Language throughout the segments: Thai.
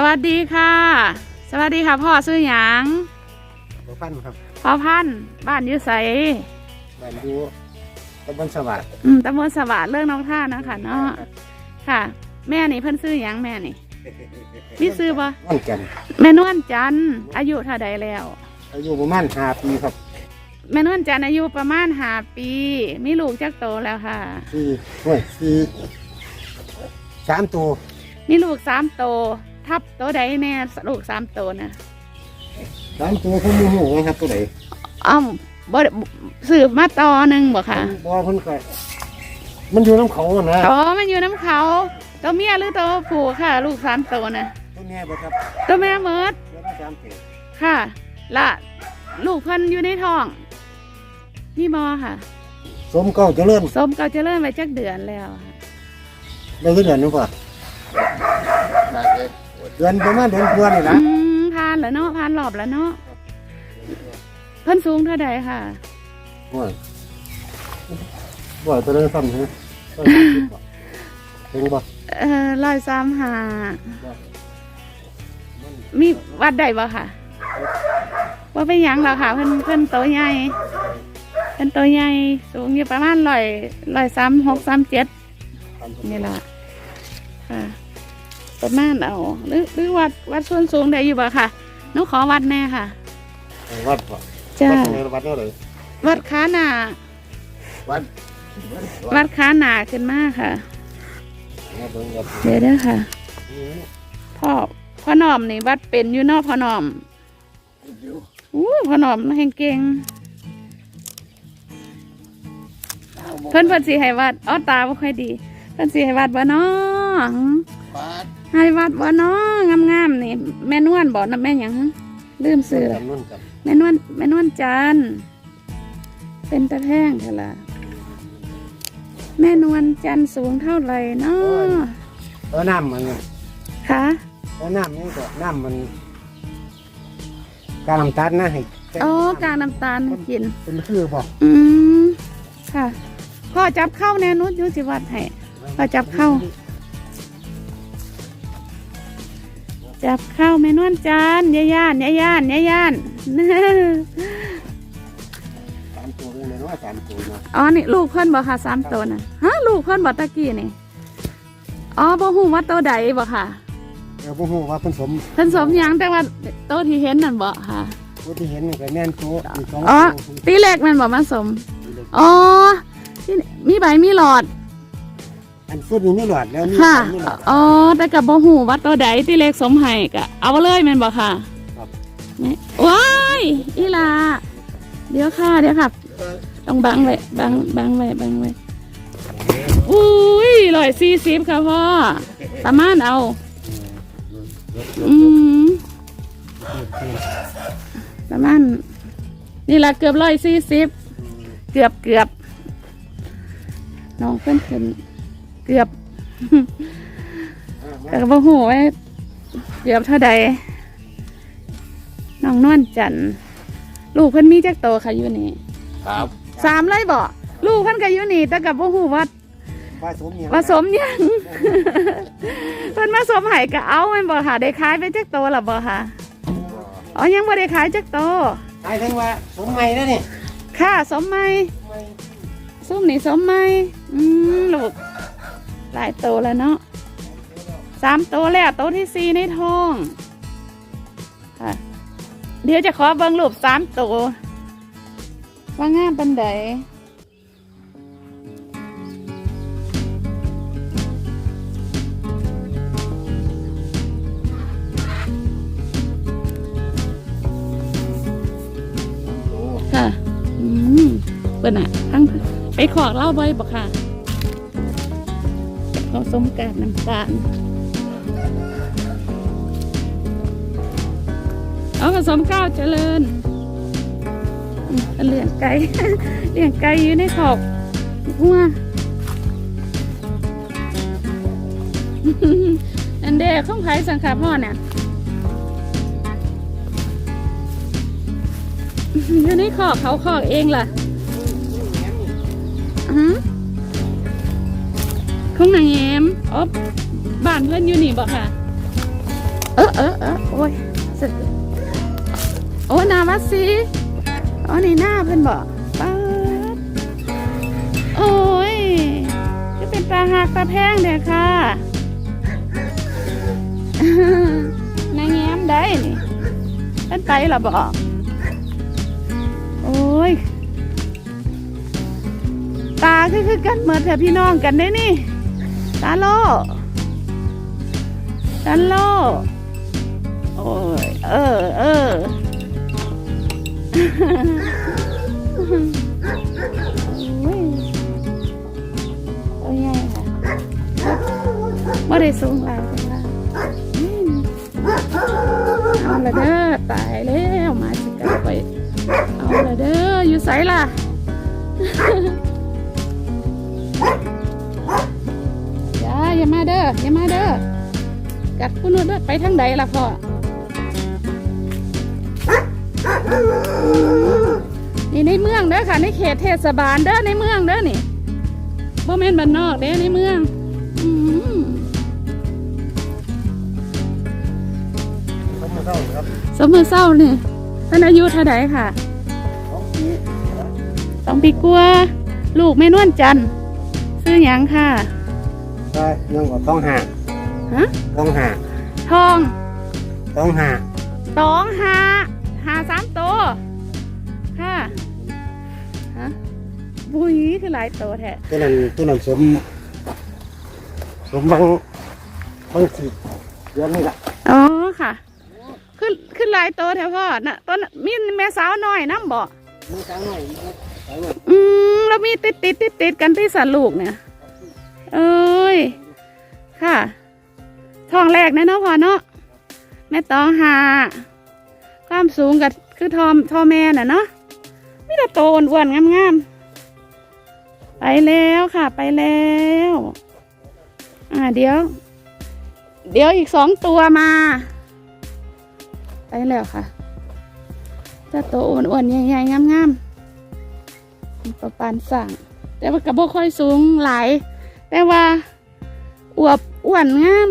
สวัสดีค่ะ สวัสดีค่ะพ่อซื้อหยังบ่พันครับพ่อพันธุ์บ้านอยูไสบ้านอยู่ตำบลสวัสดิ์อืมตำบลสวัสดิ์เรื่องน้องท่านะคะเนาะค่ะ แม่นี่เพิ่นซื้อหยังแม่นี่มีซื้อบ่ม่อนกันแม่นวลจันทร์อายุเท่าใดแล้ว อายุประมาณห้าปีครับ แม่นวลจันทร์อายุประมาณห้าปี มีลูกจักโตแล้วค่ะสี่ห้วยสี่สามตัวมีลูกสามโต ทับโตใดแน่ลูกสามโตนะสามตัวคุณมูหูไงครับตัวไหนอ้อมบ่ได้สืบมาต่อหนึ่งบ่ค่ะบ่เพิ่นก็มันอยู่น้ำเขาอะนะอ๋อมันอยู่น้ำเขาตัวเมียหรือตัวผู้ค่ะ ลูกสามโตนะตัวแม่บ่ครับตัวแม่เมิดเดี๋ยวมันสามตัวค่ะละลูกเพิ่นอยู่ในท้องนี่บอค่ะสมเก้าเจริญสมเก็จะเริ่มไปจักเดือนแล้วค่ะได้เดือนนึงป่ะ เดือนประมาณเดือนกว่านี่อืนะมผ่านแล้วเนาะผ่านรอบแล้วเนาะเพิ่นสูงเท่าใดค่ะห้วยบ่ตัวนั้นซ้ำฮะตัวนั้นบ่ถึงบ่ เอ่อร้อยสามหามีวัดใดบ่ค่ะ ว่าเป็นหยังหรอกค่ะเพิ่นเพิ่นโตใหญ่เพิ่นโตใหญ่สูงอยู่ประมาณร้อยร้อยสามหกสามเจ็ดนี่ล่ะค่ะ ประมาณเอาหรือหรือวัดวัดส่วนสูงได้อยู่บ่ค่ะหนูขอวัดแน่ค่ะ วัดบ่จ้าวัดตรงไหนวัดเท่าไหร่วัดขาหนาวัดวัดขาหนาขึ้นมาค่ะ วัดเบิ่งวัดเดี๋ยวเด้อค่ะอืมพ่อพ่อหนอมนี่วัดเป็นอยู่เนอกพ่อหนอมอู้พ่อหนอมแห่งเก่งเพิ่นเพิ่นสิให้วัดอ้อตาบ่ค่อยดี เพิ่นสิให้วัดบ่น้อวัด ให้วัดบ่น้องามๆนี่ แม่นวลบ่นะแม่หยังลืมซื้อจำนวนกับแม่นวลแม่นวลจันทร์เป็นตะแพงเถอะล่ะแม่นวลจันทร์สูงเท่าไหร่เนาะเออน้ำมันคะเออน้ำนี่ก็น้ำมันกาน้ำตาลนะให้อ๋อกากน้ำตาลกิน เป็นคือบอกอืมค่ะพ่อจับเข้าแน่นุชอยุสิวัดให้พอจับเข้า จับเข้าแม่นวลจันทร์อยาย่านอยาย่านอยาย่านสามตัวเลยเนาะสามตัวเนาะอ๋อนี่ลูกเพิ่นบ่ค่ะสามตัวน่ะฮะลูกเพิ่นบ่ตะกี้นี่อ๋อบ่ฮู้ว่าตัวใดบ่ค่ะเออพวกหูว่าผสมเพิ่นสมหยังแต่ว่าโตวที่เห็นนั่นบ่ค่ะตัวที่เห็นนี่ก็แม่นตัวอีกสองอ๋อตัวตีแรกแมันบ่มาสมอ๋อที่มีใบมีหลอด อันสุดนี่ไม่หลอดแล้วนี่ค่ะ ไม่หลอดอ๋อแต่กับบ่ฮู้ว่าตัวใดที่เลขสมให้ก็เอาเลยแม่นบ่ค่ะครับนี่ว้ายอีหลาเดี๋ยวค่ะ เดี๋ยวค่ะ ต้องบังไว้บังบังไว้บังไว้อุ้ยร้อยสี่สิบค่ะพ่อประมาณเอา อืมประมาณนี่ละเกือบร้อยสี่สิบเกือบเกือบน้องเพิ่นขึ้น เกือบแต่ก็บ่ฮู้ว่าเกือบเท่าใดน้องนวลจันทร์ลูกเพิ่นมีจักโตค่ะอยู่นี่ครับสามเลยบ่ลูกเพิ่นก็อยู่นี่แต่ก็บ่ฮู้ว่าผสมเนี่ยผสมหยังเพิ่นมาสมให้ก็เอาแม่นบ่ค่ะได้ขายไปจักโตแล้วบ่ค่ะอ๋อยังบ่ได้ขายจักโตใช่ทั้งว่าสมใหม่แล้วนี่ค่ะสมไหมส้มนี่สมไหมอืมลูก หลายโตแล้วเนาะสามโตแล้วโตที่สี่ในท้องค่ะเดี๋ยวจะขอเบิ่งรูปสามโตว่างามปันใดค่ะ อืมเปิ้นอะทั้งไปขอเล่าใบ่อยบ่ค่ะ ผสมกากน้ำตาลเอาผสมก้าวเจริญเลี้ยงไก่เลี้ยงไก่อยู่ในขอบหัวอันเดข้องไผ่สังขาพ่อเนี่ยอยู่ในขอกเขาขอกเองล่ะ ของนางแอมอ๋อบ้านเพื่อนอยู่นี่บ่ค่ะ เออเออเออโอ้ยสึกโอ้หนามาสิอ๋อนี่หน้าเพิ่นบอกป๊าดโอ้ยจะเป็นปลาหักปลาแพงเนี่ยค่ะนางแง้มได้นี่เพิ่นไปหรอบอกโอ้ยตาคือคือกันเหมือนแต่พี่น้องกันได้นี่ ตาโลตาโลโอ้ยเออเออโอ้ยตัวใหญ่ค่ะไม่ได้สูงหลายแต่ว่าเอาละเด้อตายแล้วมาสิกลับไปเอาละเด้ออยู่ไสล่ะ อย่าอย่ามาเด้ออย่ามาเด้อกัดคุณนู้นเด้อไปทางใดล่ะพ่อนี่ในเมืองเด้อค่ะในเขตเทศบาลเด้อในเมืองเด้อนี่บ่แม่นบ้านนอกเด้อในเมืองเสมือเศร้าเนี่ยท่านอายุเท่าไดค่ะสองปีสองปีกลัวลูกแม่นวลจันทร์ซื้อหยังค่ะ ได้ยังว่าต้องหาฮะต้องหาทองต้องหาสองหาหาสามตัวค่ะฮะบุยคือหลายตัวแท้ตัวนั้นตัวนั้นสมสมบางบางสิเดือนนี่แหละอ๋อค่ะ ขึ้นขึ้นหลายตัวแท้พ่อน่ะต้นมีแม่สาวน้อยน้ำบ่มือสาวหน่อยสาวหน่อยอืมแล้วมีติดติดติดติดกันที่สันลูกเนี่ย เอ้ย ค่ะท้องแรกนะเนาะพ่อเนาะแม่ตองหา ความสูงกับคือทอมทอแม่น่ะเนาะมีแต่โตอ้วนๆงามๆ ไปแล้วค่ะ ไปแล้ว อ่าเดี๋ยว เดี๋ยวอีกสองตัวมา ไปแล้วค่ะจะโตอ้วนๆใหญ่ๆงามๆประปานสั่ง แต่ว่ากระบอกค่อยสูงหลาย แต่ว่าอวบอ้วนงาม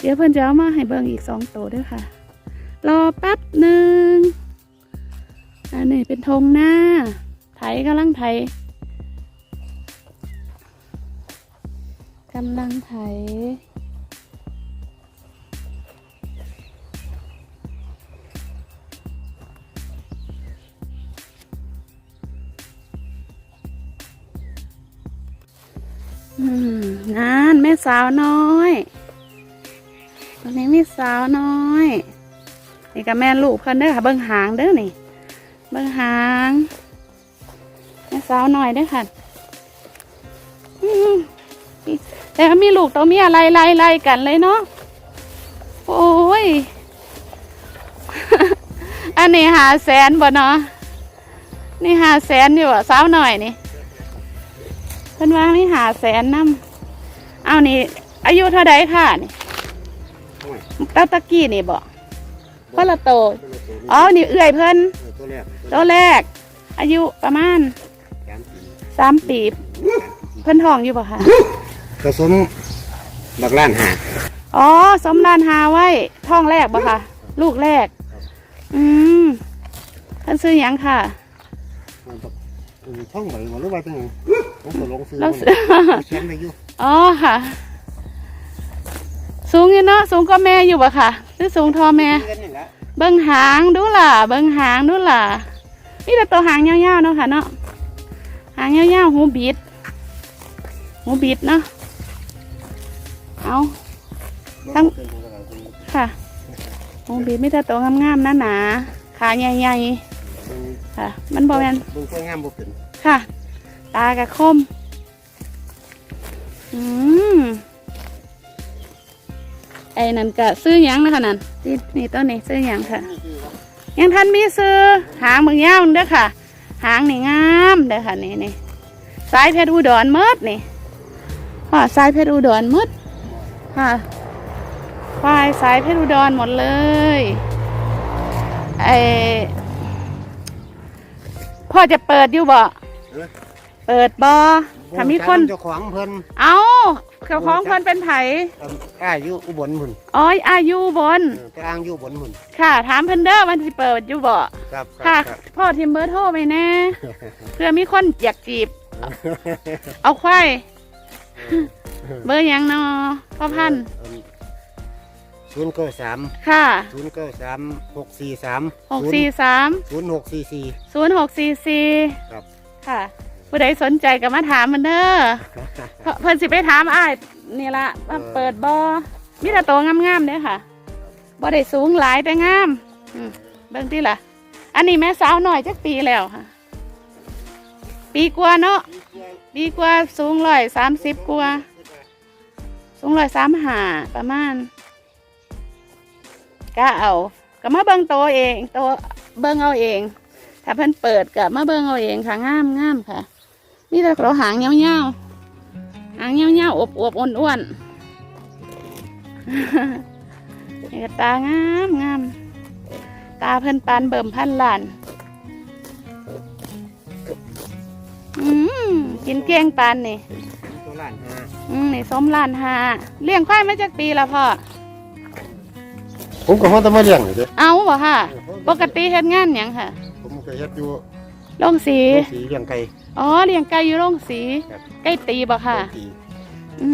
เดี๋ยวเพื่อนจะเอามาให้เบิ่งอีกสองตัวด้วยค่ะ รอแป๊บหนึ่งอันนี้เป็นธงหน้า ไถกำลังไถกำลังไถ อืมงานแม่สาวน้อยตอนนี้แม่สาวน้อยนี่กับแม่ลูกเพิ่นเด้อค่ะเบิ้งหางเด้อนี่ เบิ้งหางแม่สาวน้อยเด้อค่ะแต่มีลูกตัวมียไล่ไล่ไล่กันเลยเนาะโอ้ย อันนี้หาแสนบ่เนาะนี่หาแสนอยู่อะสาวหน่อยนี่ พิ่นว่าไม่หาแสนน้ำเอานี่ อายุเท่าใดค่ะนี่โอ้ยเต้าตะกี้นี่บอกก็ละโตตัวละตัวอ๋อ นี่เอื่อยเพิ่นเออตัวแรกตัวแรก อายุประมาณสามปีสามปีเพิ่นท้องอยู่ป่ะคะผสมบักล้านหาอ๋อ สมรานหาไว้ท้องแรกป่ะคะลูกแรก อืมเพิ่นซื้อหยังค่ะ มันบักเออช่องไหนมาหรือว่าจังไงผมก็ลงซื้อเรามันซื้อเขียนไปอยู่อ๋อค่ะ สูงอยู่เนาะสูงก็แม่อยู่ป่ะค่ะหรือสูงทอแม่ เงินนี่แหละเบิ้งหางดูล่ะ เบิ้งหางดูล่ะนี่แต่ตัวหางยาวๆเนาะค่ะเนาะหางยาวๆหูบิดหูบิดเนาะเอาทั้งค่ะหูบิดไม่แต่ตัวงามๆนะหนาๆขาใหญ่ๆ ค่ะ มันบอแมนเบิ่งตัวงามบ่เป็นค่ะ ตากระคม อืมไอ้นั่นก็ซื้อหยังนะคะนั่นนี่นี่ต้นนี้ซื้อหยังค่ะ ยังท่านมีซื้อหางเมืองยาวเด้อค่ะ หางนี่งามเด้อค่ะนี่นี่สายเพชรอุดรหมดนี่ค่ะสายเพชรอุดรหมดค่ะควายสายเพชรอุดรหมดเลยไอ พ่อจะเปิดอยู่บ่เออ เปิดบ่ถ้ามีคน เจ้าของเพิ่นเอาเขาของเพิ่นเป็นไผอายุอุบลหุ่นอ๋ออายุบน เออแต่อ้างอยู่บนหุ่นค่ะ ถามเพิ่นเด้อมันสิเปิดอยู่บ่ครับค่ะ ครับพ่อทิมเบอร์โทรไปแน่ เพื่อมีคนอยากจีบ เอาควายเบอร์หยังนอพ่อพันธุ์ ศูนย์เก้าสามค่ะศูนย์เก้าสามหกสี่สามหกสี่สามศูนย์หกสี่สี่ศูนย์หกสี่สี่ครับค่ะ ผู้ใดสนใจก็มาถามมันเด้อเพราะเพิ่นสิไปถามอ้ายนี่ละว่าเปิดบอมีแต่โตวงามๆเด้อค่ะบ่ได้สูงหลายแต่งามอืมเบิ่งที่ล่ะ อันนี้แม่สาวหน่อยจักปีแล้วค่ะ ปีกว่าเนาะปีกว่าสูงร้อยสามสิบกว่าสูงร้อยสามหาประมาณ ก็เอาก็มาเบิ่งโตวเองโตวเบิ่งเอาเอง ถ้าเพิ่นเปิดก็มาเบิ่งเอาเองค่ะงามงามค่ะ นี่แต่เราหางเงี้ยวๆหางเงี้ยวๆอวบๆอ้วนๆนี่ก็ตางามงามตาเพิ่นปานเบิ่มพันล้านอืมกินเกลี้ยงปานนี่ตัวล้านห้าอืมนี่ส้มล้านหาเลี้ยงควายมาจากปีละพ่อ ผมก็ฮอดแต่มาเลี้ยงอยู่เด้เอาบ่ค่ะ ปกติเฮ็ดงานหยังค่ะผมก็เฮ็ดอยู่โรงสี โรงสีเลี้ยงไก่ อ๋อเลี้ยงไก่อยู่โรงสีครับ ไก่ตีบ่ค่ะไก่ตีอื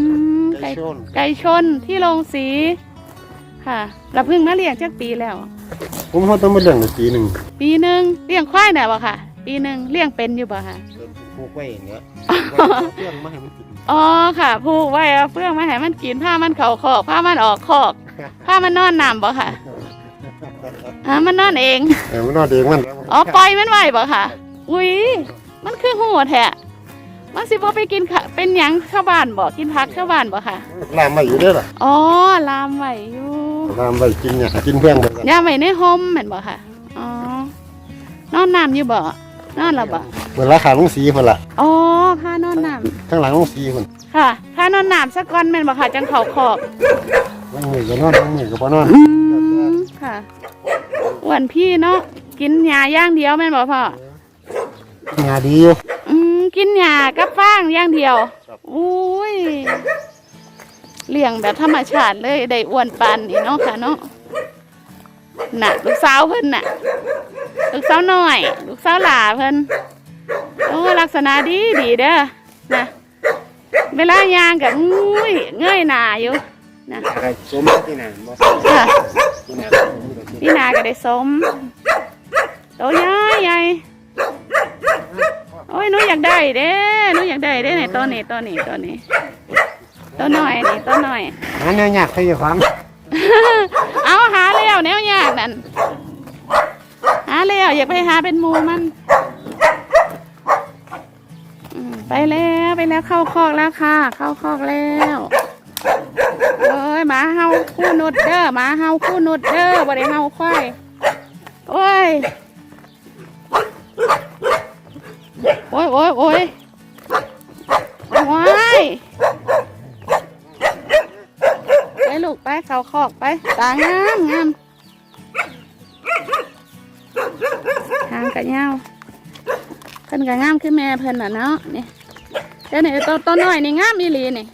มไก่ไก่ชนไก่ชนที่โรงสีค่ะเราเพิ่งมาเลี้ยงจากปีแล้ว ผมฮอดแต่มาเลี้ยงได้ปีหนึ่งปีหนึ่งเลี้ยงควายน่ะบ่ค่ะ ปีหนึ่งเลี้ยงเป็นอยู่บ่ค่ะ ปลูกไว้อย่างเงี้ยเอาเครื่องมาให้มันกินอ๋อค่ะ ผูกไว้เอาเฟื่องมาให้มันกินผ้ามันเข่าคอกผ้ามันออกคอก ผ้ามันนอนน้ำบ่ค่ะฮะมันนอนเอง เออมันนอนเองมันอ๋อปล่อยมันไว้บ่ค่ะ อุ้ยมันคือหัวแท้มันสิบ่ไปกินข้าเป็นหยังชาวบ้านบ่กินผักชาวบ้านบ่ค่ะลามมาอยู่เด้อล่ะอ๋อลามไว้อยู่ลามไปกินเนี่ยกินเพื่อนไปกันย่ามไว้ในห่มแม่นบ่ค่ะอ๋อนอนน้ำอยู่บ่นอนและบ่เหมือนราคาลงสีคนละอ๋อพานอนน้ข้างหลังลงสีคนำค่ะพานอนน้ำสักก้อนแม่นบ่ค่ะจังเขาคอ กบางมือก็นอนบางมือก็บ่นอนอืมค่ะอ้วนพี่เนาะกินหญ้าอย่างเดียวแม่นบ่พ่องาดีอยู่อืมกินหญ้ากับฟางอย่างเดียวอุ้ยเลี้ยงแบบธรรมชาติเลยได้อ้วนปานนี่เนาะค่ะเนาะน่ะลูกสาวเพิ่นน่ะ ลูกสาวน้อย ลูกสาวหลาเพิ่นโอ้ลักษณะดีดีเด้อนะเวลายางกับอุ้ยเงยหน้าอยู่ นะอะไรสมที่ไหนบ่ค่ะที่ไหนพี่นาก็ได้สมโตใหญ่ใหญ่โอ้ยหนูอยากได้เด้หนูอยากได้เด้ในตัวนี้ตัวนี้ตัวนี้ตัวหน่อยนี่ตัวหน่อย หาแนวยากให้ฟังเอาหาแล้วแนวยากนั่นหาแล้วอยากไปหาเป็นหมูมันอืมไปแล้วไปแล้วเข้าคอกแล้วค่ะ เข้าคอกแล้ว เอ้ยหมาเฮาคู่นุดเด้อหมาเฮาคู่นุดเด้อบ่ได้เฮาควายโอ้ยโอ้ยโอ้ยโอ้ยโอ้ยไปลูกไปเขาคอกไปตางามงามทางกะเงาเพิ่นกะงามคือแม่เพิ่นน่ะเนาะนี่เจ้านี่ตัวตัวน้อยนี่งามอีหลีนี่